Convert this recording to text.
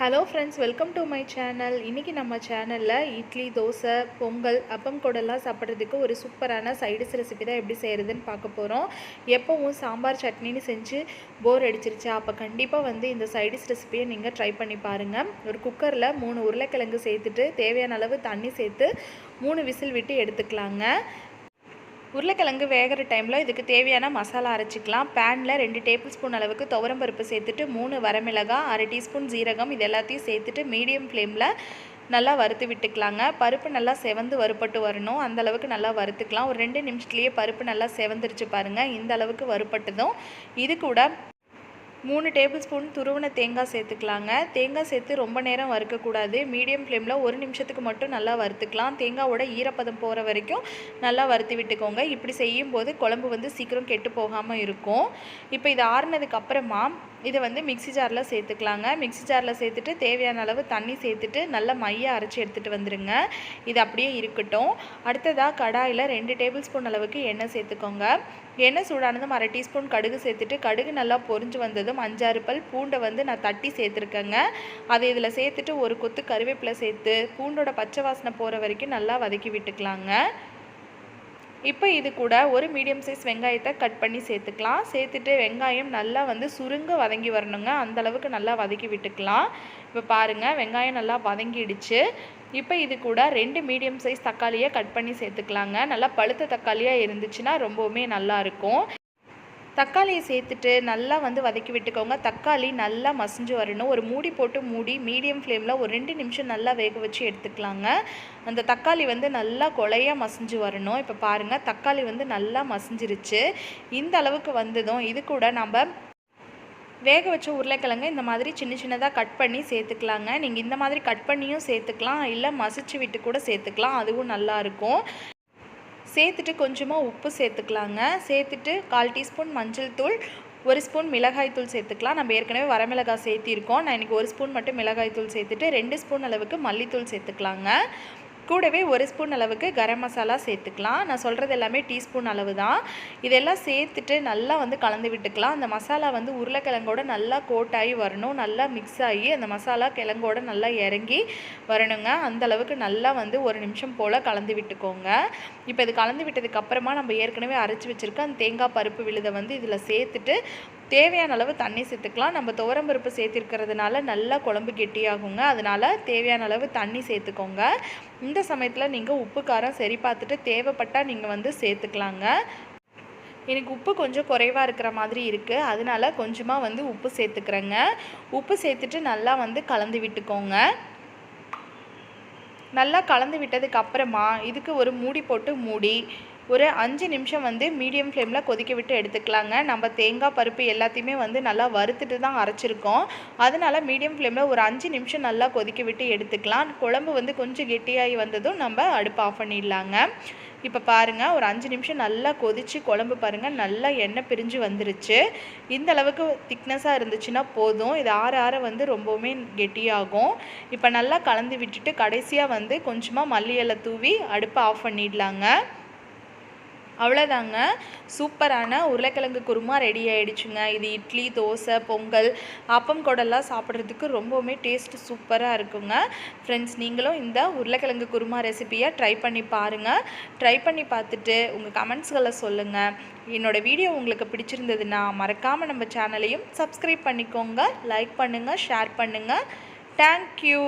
Hello friends welcome to my channel இன்றைக்கி நம்ம சேனலில் இட்லி தோசை பொங்கல் அப்பம் கூடலாம் சாப்பிட்றதுக்கு ஒரு சூப்பரான சைடிஸ் ரெசிபி தான் எப்படி செய்கிறதுன்னு பார்க்க போகிறோம் எப்போவும் சாம்பார் சட்னின்னு செஞ்சு போர் அடிச்சிருச்சா. அப்போ கண்டிப்பாக வந்து இந்த சைடிஸ் ரெசிபியை நீங்கள் ட்ரை பண்ணி பாருங்கள் ஒரு குக்கரில் மூணு உருளைக்கிழங்கு சேர்த்துட்டு தேவையான அளவு தண்ணி சேர்த்து மூணு விசில் விட்டு எடுத்துக்கலாங்க. உருளைக்கிழங்கு வேகிற டைமில் இதுக்கு தேவையான மசாலா அரைச்சிக்கலாம். பேனில் ரெண்டு டேபிள் ஸ்பூன் அளவுக்கு துவரம்பருப்பு சேர்த்துட்டு மூணு வரமிளகாய் அரை டீஸ்பூன் ஜீரகம் இது எல்லாத்தையும் சேர்த்துட்டு மீடியம் ஃப்ளேமில் நல்லா வறுத்து விட்டுக்கலாங்க. பருப்பு நல்லா செவந்து வறுப்பட்டு வரணும். அந்த அளவுக்கு நல்லா வறுத்துக்கலாம். ஒரு ரெண்டு நிமிஷத்துலேயே பருப்பு நல்லா செவந்துருச்சு பாருங்கள் இந்த அளவுக்கு வறுப்பட்டதும் இது கூட மூணு டேபிள் ஸ்பூன் துருவன தேங்காய் சேர்த்துக்கலாங்க. தேங்காய் சேர்த்து ரொம்ப நேரம் வறுக்கக்கூடாது. மீடியம் ஃப்ளேமில் ஒரு நிமிஷத்துக்கு மட்டும் நல்லா வறுத்துக்கலாம். தேங்காவோட ஈரப்பதம் போகிற வரைக்கும் நல்லா வறுத்து விட்டுக்கோங்க. இப்படி செய்யும்போது குழம்பு வந்து சீக்கிரம் கெட்டு போகாமல் இருக்கும். இப்போ இது ஆறுனதுக்கு அப்புறமா இதை வந்து மிக்சி ஜாரில் சேர்த்துக்கலாங்க. மிக்சி ஜாரில் சேர்த்துட்டு தேவையான அளவு தண்ணி சேர்த்துட்டு நல்லா மைய அரைச்சி எடுத்துகிட்டு வந்துடுங்க இது அப்படியே இருக்கட்டும். அடுத்ததாக கடாயில் ரெண்டு டேபிள் ஸ்பூன் அளவுக்கு எண்ணெய் சேர்த்துக்கோங்க. எண்ணெய் சூடானதும் அரை டீஸ்பூன் கடுகு சேர்த்துட்டு கடுகு நல்லா பொரிஞ்சு வந்ததும் அஞ்சாறு பல் பூண்டை வந்து நான் தட்டி சேர்த்துருக்கேங்க. அதை இதில் சேர்த்துட்டு ஒரு கொத்து கருவேப்பிலை சேர்த்து பூண்டோட பச்சை வாசனை போகிற வரைக்கும் நல்லா வதக்கி விட்டுக்கலாங்க. இப்போ இது கூட ஒரு மீடியம் சைஸ் வெங்காயத்தை கட் பண்ணி சேர்த்துக்கலாம். சேர்த்துட்டு வெங்காயம் நல்லா வந்து சுருங்க வதங்கி வரணுங்க. அந்தளவுக்கு நல்லா வதக்கி விட்டுக்கலாம். இப்போ பாருங்கள் வெங்காயம் நல்லா வதங்கிடுச்சு. இப்போ இது கூட ரெண்டு மீடியம் சைஸ் தக்காளியை கட் பண்ணி சேர்த்துக்கலாங்க. நல்லா பழுத்த தக்காளியாக இருந்துச்சுன்னா ரொம்பவுமே நல்லாயிருக்கும் தக்காளியை சேர்த்துட்டு நல்லா வந்து வதக்கி விட்டுக்கோங்க. தக்காளி நல்லா மசிஞ்சு வரணும். ஒரு மூடி போட்டு மூடி மீடியம் ஃப்ளேமில் ஒரு ரெண்டு நிமிஷம் நல்லா வேக வச்சு எடுத்துக்கலாங்க. அந்த தக்காளி வந்து நல்லா கொலையாக மசிஞ்சு வரணும். இப்போ பாருங்கள் தக்காளி வந்து நல்லா மசிஞ்சிருச்சு. இந்த அளவுக்கு வந்ததும் இது கூட நம்ம வேக வச்ச உருளைக்கிழங்கு இந்த மாதிரி சின்ன சின்னதாக கட் பண்ணி சேர்த்துக்கலாங்க. நீங்கள் இந்த மாதிரி கட் பண்ணியும் சேர்த்துக்கலாம். இல்லை மசிச்சு விட்டு கூட சேர்த்துக்கலாம். அதுவும் நல்லாயிருக்கும் சேர்த்துட்டு கொஞ்சமாக உப்பு சேர்த்துக்கலாங்க. சேர்த்துட்டு கால் டீஸ்பூன் மஞ்சள் தூள் ஒரு ஸ்பூன் மிளகாய் தூள் சேர்த்துக்கலாம். நம்ம ஏற்கனவே வரமிளகாய் சேர்த்திருக்கோம். நான் இன்றைக்கி ஒரு ஸ்பூன் மட்டும் மிளகாய் தூள் சேர்த்துட்டு ரெண்டு ஸ்பூன் அளவுக்கு மல்லித்தூள் சேர்த்துக்கலாங்க. கூடவே ஒரு ஸ்பூன் அளவுக்கு கரம் மசாலா சேர்த்துக்கலாம். நான் சொல்கிறது எல்லாமே டீஸ்பூன் அளவு தான் இதெல்லாம் சேர்த்துட்டு நல்லா வந்து கலந்து விட்டுக்கலாம். அந்த மசாலா வந்து உருளைக்கிழங்கோட நல்லா கோட்டாகி வரணும். நல்லா மிக்ஸ் ஆகி அந்த மசாலா கிழங்கோட நல்லா இறங்கி வரணுங்க. அந்த அளவுக்கு நல்லா வந்து ஒரு நிமிஷம் போல் கலந்து விட்டுக்கோங்க. இப்போ இது கலந்து விட்டதுக்கப்புறமா நம்ம ஏற்கனவே அரைச்சி வச்சுருக்க அந்த தேங்காய் பருப்பு விழுதை வந்து இதில் சேர்த்துட்டு தேவையான அளவு தண்ணி சேர்த்துக்கலாம். நம்ம துவரம்பருப்பு சேர்த்துருக்கிறதுனால நல்லா குழம்பு கெட்டியாகுங்க. அதனால் தேவையான அளவு தண்ணி சேர்த்துக்கோங்க. இந்த சமயத்தில் நீங்கள் உப்பு காரம் சரி பார்த்துட்டு தேவைப்பட்டால் நீங்கள் வந்து சேர்த்துக்கலாங்க. எனக்கு உப்பு கொஞ்சம் குறைவாக இருக்கிற மாதிரி இருக்குது அதனால கொஞ்சமாக வந்து உப்பு சேர்த்துக்கிறேங்க. உப்பு சேர்த்துட்டு நல்லா வந்து கலந்து விட்டுக்கோங்க. நல்லா கலந்து விட்டதுக்கு அப்புறமா இதுக்கு ஒரு மூடி போட்டு மூடி ஒரு அஞ்சு நிமிஷம் வந்து மீடியம் ஃப்ளேமில் கொதிக்க விட்டு எடுத்துக்கலாங்க. நம்ம தேங்காய் பருப்பு எல்லாத்தையுமே வந்து நல்லா வறுத்துட்டு தான் அரைச்சிருக்கோம். அதனால் மீடியம் ஃப்ளேமில் ஒரு அஞ்சு நிமிஷம் நல்லா கொதிக்க விட்டு எடுத்துக்கலாம். குழம்பு வந்து கொஞ்சம் கெட்டியாகி வந்ததும் நம்ம அடுப்பு ஆஃப் பண்ணிடலாங்க. இப்போ பாருங்கள் ஒரு அஞ்சு நிமிஷம் நல்லா கொதித்து குழம்பு பாருங்கள் நல்லா எண்ணெய் பிரிஞ்சு வந்துருச்சு. இந்த அளவுக்கு திக்னஸாக இருந்துச்சுன்னா போதும். இது ஆற ஆற வந்து ரொம்பவுமே கெட்டியாகும். இப்போ நல்லா கலந்து விட்டுட்டு கடைசியாக வந்து கொஞ்சமாக மல்லி இலை தூவி அடுப்பை ஆஃப் பண்ணிடலாங்க. அவ்வளோதாங்க சூப்பரான உருளைக்கிழங்கு குருமா ரெடி ஆகிடுச்சுங்க இது இட்லி தோசை பொங்கல் அப்பம் கொடெல்லாம் சாப்பிட்றதுக்கு ரொம்பவுமே டேஸ்ட் சூப்பராக இருக்குங்க. ஃப்ரெண்ட்ஸ் நீங்களும் இந்த உருளைக்கிழங்கு குருமா ரெசிப்பியை ட்ரை பண்ணி பாருங்கள் ட்ரை பண்ணி பார்த்துட்டு உங்கள் கமெண்ட்ஸ்களை சொல்லுங்கள் என்னோடய வீடியோ உங்களுக்கு பிடிச்சிருந்ததுன்னா மறக்காமல் நம்ம சேனலையும் சப்ஸ்கிரைப் பண்ணிக்கோங்க. லைக் பண்ணுங்கள் ஷேர் பண்ணுங்கள் தேங்க்யூ